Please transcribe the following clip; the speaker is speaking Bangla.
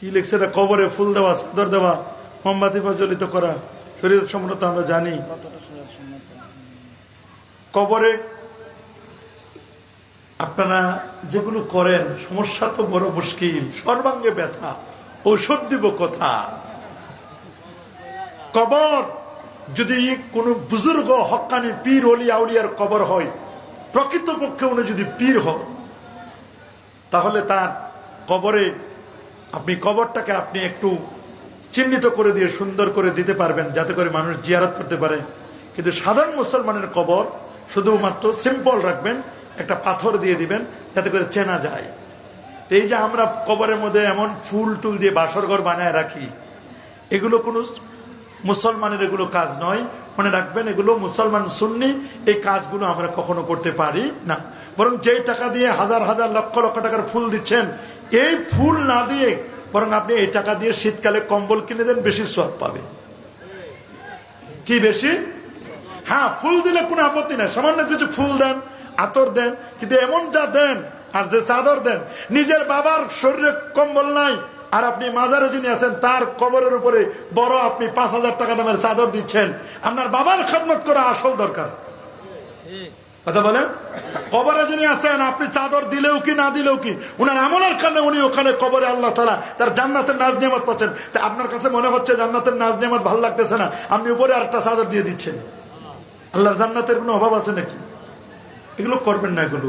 কি লিখছে এটা? কবরে ফুল দেওয়া সাদর দেওয়া মোমবাতি প্রজ্বলিত করা। শরীর সম্মত আমরা জানি। কবরে আপনারা যেগুলো করেন সমস্যা তো বড় মুশকিল। সর্বাঙ্গে ব্যথা। ঔষধ দিব কথা। কবর যদি কোনো বুজুর্গ হকানি পীর অলি আউলিয়ার কবর হয় প্রকৃতপক্ষে উনি যদি পীর হন তাহলে তার কবরে আপনি কবরটাকে আপনি একটু চিহ্নিত করে দিয়ে, সুন্দর করে দিতে পারবেন, যাতে করে মানুষ জিয়ারত করতে পারে। কিন্তু সাধারণ মুসলমানের কবর শুধুমাত্র সিম্পল রাখবেন, একটা পাথর দিয়ে দিবেন, যাতে করে চেনা যায়। এই যে আমরা কবরের মধ্যে এমন ফুল টুল দিয়ে বাসর ঘর বানায় রাখি, এগুলো কোনো মুসলমানের এগুলো কাজ নয়। মনে রাখবেন, এগুলো মুসলমান সুন্নি, এই কাজগুলো আমরা কখনো করতে পারি না। বরং যেই টাকা দিয়ে হাজার হাজার লক্ষ লক্ষ টাকার ফুল দিচ্ছেন এই ফুল না দিয়ে বরং আপনি এই টাকা দিয়ে শীতকালে কম্বল কিনে দেন, বেশি সব পাবে। কি বেশি? হ্যাঁ ফুল দিলে কোনো আপত্তি নাই। সামান্য কিছু ফুল দেন, আতর দেন, কিন্তু এমন যা দেন, আর যে চাদর দেন, নিজের বাবার শরীরে কম্বল নাই, আর আপনি মাজারে যিনি আছেন, তার কবরের উপরে বড় আপনি পাঁচ হাজার টাকা দামের চাদর দিচ্ছেন। আপনার বাবার খেদমত করা আসল দরকার। কথা বলেন? কবরে যিনি আসেন আপনি চাদর দিলেও কি, না দিলেও কি? উনার আমলের কারণে উনি ওখানে কবরে আল্লাহ তালা তার জান্নাতের নাজ নিয়ামত পাচ্ছেন। তা আপনার কাছে মনে হচ্ছে জান্নাতের নাজ নিয়ামত ভালো লাগতেছে না? আপনি উপরে আরেকটা চাদর দিয়ে দিচ্ছেন। আল্লাহর জান্নাতের কোনো অভাব আছে নাকি? এগুলো করবেন না এগুলো।